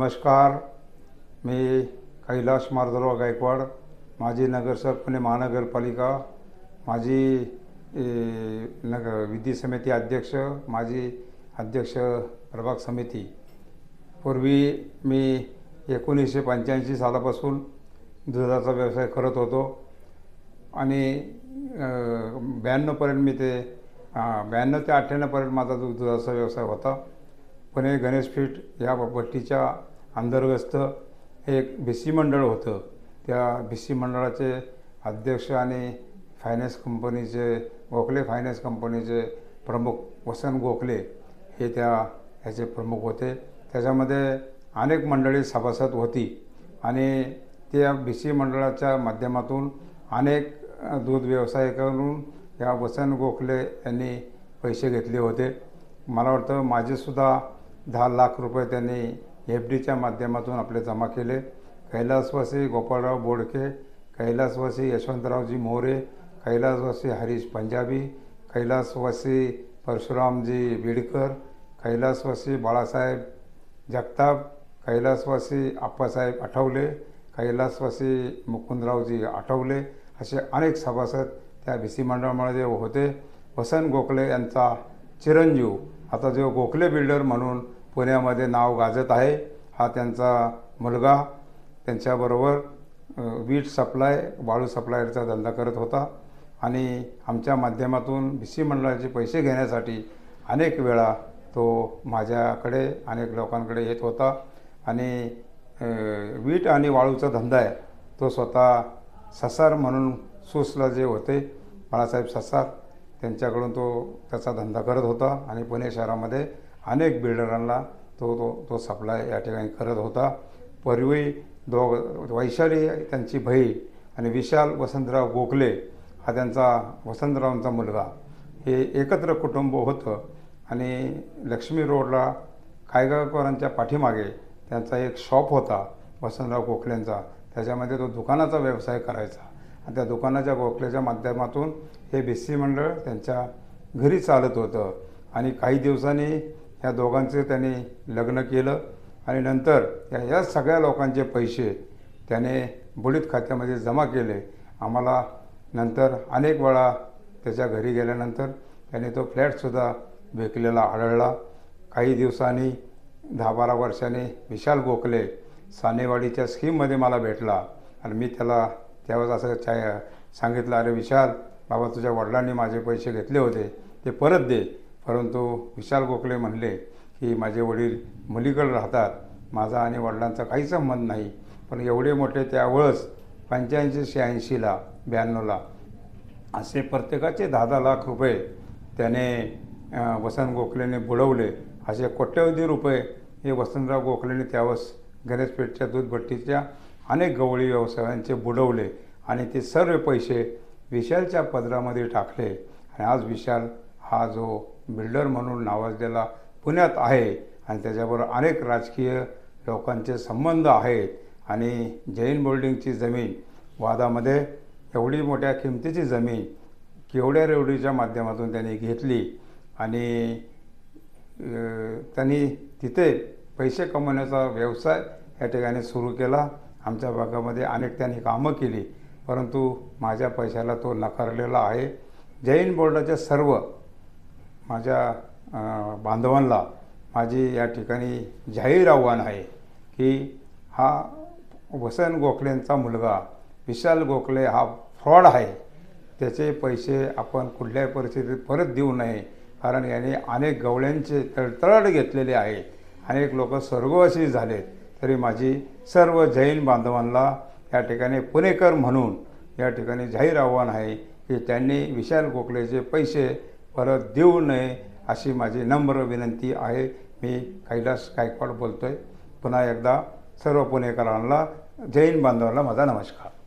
नमस्कार मी कैलाश मार्दराव गायकवाड माजी नगरसेवक पुणे महानगरपालिका माजी नग विधी समिती अध्यक्ष माजी अध्यक्ष प्रभाग समिती. पूर्वी मी एकोणीसशे पंच्याऐंशी सालापासून दुधाचा व्यवसाय करत होतो आणि ब्याण्णवपर्यंत मी ते ब्याण्णव ते अठ्ठ्याण्णवपर्यंत माझा दूध दुधाचा व्यवसाय होता. पुणे गणेशपीठ या भट्टीच्या अंतर्गत एक बी सी मंडळ होतं. त्या भिसी मंडळाचे अध्यक्ष आणि फायनान्स कंपनीचे गोखले फायनान्स कंपनीचे प्रमुख वसंत गोखले हे त्या ह्याचे प्रमुख होते. त्याच्यामध्ये अनेक मंडळी सभासद होती आणि त्या भिसी मंडळाच्या माध्यमातून अनेक दूध व्यावसायिकांकडून या वसंत गोखले यांनी पैसे घेतले होते. मला वाटतं माझेसुद्धा दहा लाख रुपये त्यांनी एफ डीच्या माध्यमातून आपले जमा केले. कैलासवासी गोपाळराव बोडके कैलासवासी यशवंतरावजी मोरे कैलासवासी हरीश पंजाबी कैलासवासी परशुरामजी बिडकर कैलासवासी बाळासाहेब जगताप कैलासवासी आप्पासाहेब आठवले कैलासवासी मुकुंदरावजी आठवले असे अनेक सभासद त्या बी सी मंडळामध्ये होते. वसंत गोखले यांचा चिरंजीव आता जो गोखले बिल्डर म्हणून पुण्यामध्ये नाव गाजत आहे. हा त्यांचा मुलगा त्यांच्याबरोबर वीट सप्लाय वाळू सप्लायरचा धंदा करत होता. आणि आमच्या माध्यमातून बी सी मंडळाचे पैसे घेण्यासाठी अनेक वेळा तो माझ्याकडे अनेक लोकांकडे येत होता. आणि वीट आणि वाळूचा धंदा आहे. तो स्वतः ससार म्हणून सुसला जे होते बाळासाहेब ससार त्यांच्याकडून तो त्याचा धंदा करत होता. आणि पुणे शहरामध्ये अनेक बिल्डरांना तो तो तो सप्लाय या ठिकाणी करत होता. पूर्वी दोघ वैशाली त्यांची बहीण आणि विशाल वसंतराव गोखले हा त्यांचा वसंतरावांचा मुलगा. हे एकत्र कुटुंब होतं आणि लक्ष्मी रोडला कायगावकरांच्या पाठीमागे त्यांचा एक शॉप होता वसंतराव गोखलेंचा. त्याच्यामध्ये तो दुकानाचा व्यवसाय करायचा. आणि त्या दुकानाच्या गोखलेच्या माध्यमातून हे बी सी मंडळ त्यांच्या घरी चालत होतं. आणि काही दिवसांनी ह्या दोघांचे त्याने लग्न केलं आणि नंतर या या सगळ्या लोकांचे पैसे त्याने बुडीत खात्यामध्ये जमा केले. आम्हाला नंतर अनेक वेळा त्याच्या घरी गेल्यानंतर त्याने तो फ्लॅटसुद्धा विकलेला आढळला. काही दिवसांनी दहा बारा वर्षांनी विशाल गोखले सानेवाडीच्या स्कीममध्ये मला भेटला. आणि मी त्याला त्यावेळेस असं चा सांगितलं अरे विशाल बाबा तुझ्या वडिलांनी माझे पैसे घेतले होते ते परत दे. परंतु विशाल गोखले म्हणले की माझे वडील मुलीकडे राहतात. माझा आणि वडिलांचा काही संबंध नाही. पण एवढे मोठे त्यावेळेस पंच्याऐंशी शहाऐंशीला ब्याण्णवला असे प्रत्येकाचे दहा दहा लाख रुपये त्याने वसंत गोखलेने बुडवले. असे कोट्यवधी रुपये हे वसंतराव गोखलेने त्यावेळेस गणेशपेठच्या दूधभट्टीच्या अनेक गवळी व्यवसायांचे बुडवले आणि ते सर्व पैसे विशालच्या पदरामध्ये टाकले. आणि आज विशाल हा जो बिल्डर म्हणून नावाजलेला पुण्यात आहे आणि त्याच्याबरोबर अनेक राजकीय लोकांचे संबंध आहेत आणि जैन बिल्डिंगची जमीन वादामध्ये एवढी मोठ्या किमतीची जमीन केवढ्या रेवडीच्या माध्यमातून त्यांनी घेतली आणि त्यांनी तिथे पैसे कमवण्याचा व्यवसाय या ठिकाणी सुरू केला. आमच्या भागामध्ये अनेक त्यांनी कामं केली परंतु माझ्या पैशाला तो नकारलेला आहे. जैन बोर्डाचे सर्व माझ्या बांधवांना माझी या ठिकाणी जाहीर आव्हान आहे की हा वसंत गोखलेंचा मुलगा विशाल गोखले हा फ्रॉड आहे. त्याचे पैसे आपण कुठल्याही परिस्थितीत परत देऊ नये. कारण याने अनेक गवळ्यांचे तळतळाट घेतलेले आहेत. अनेक लोक स्वर्गवासी झालेत. तरी माझी सर्व जैन बांधवांना या ठिकाणी पुणेकर म्हणून या ठिकाणी जाहीर आव्हान आहे की त्यांनी विशाल गोखलेचे पैसे परत देऊ नये अशी माझी नम्र विनंती आहे. मी कैलास गायकवाड बोलतोय. पुन्हा एकदा सर्व पुणेकरांना जैन बांधवांना माझा नमस्कार.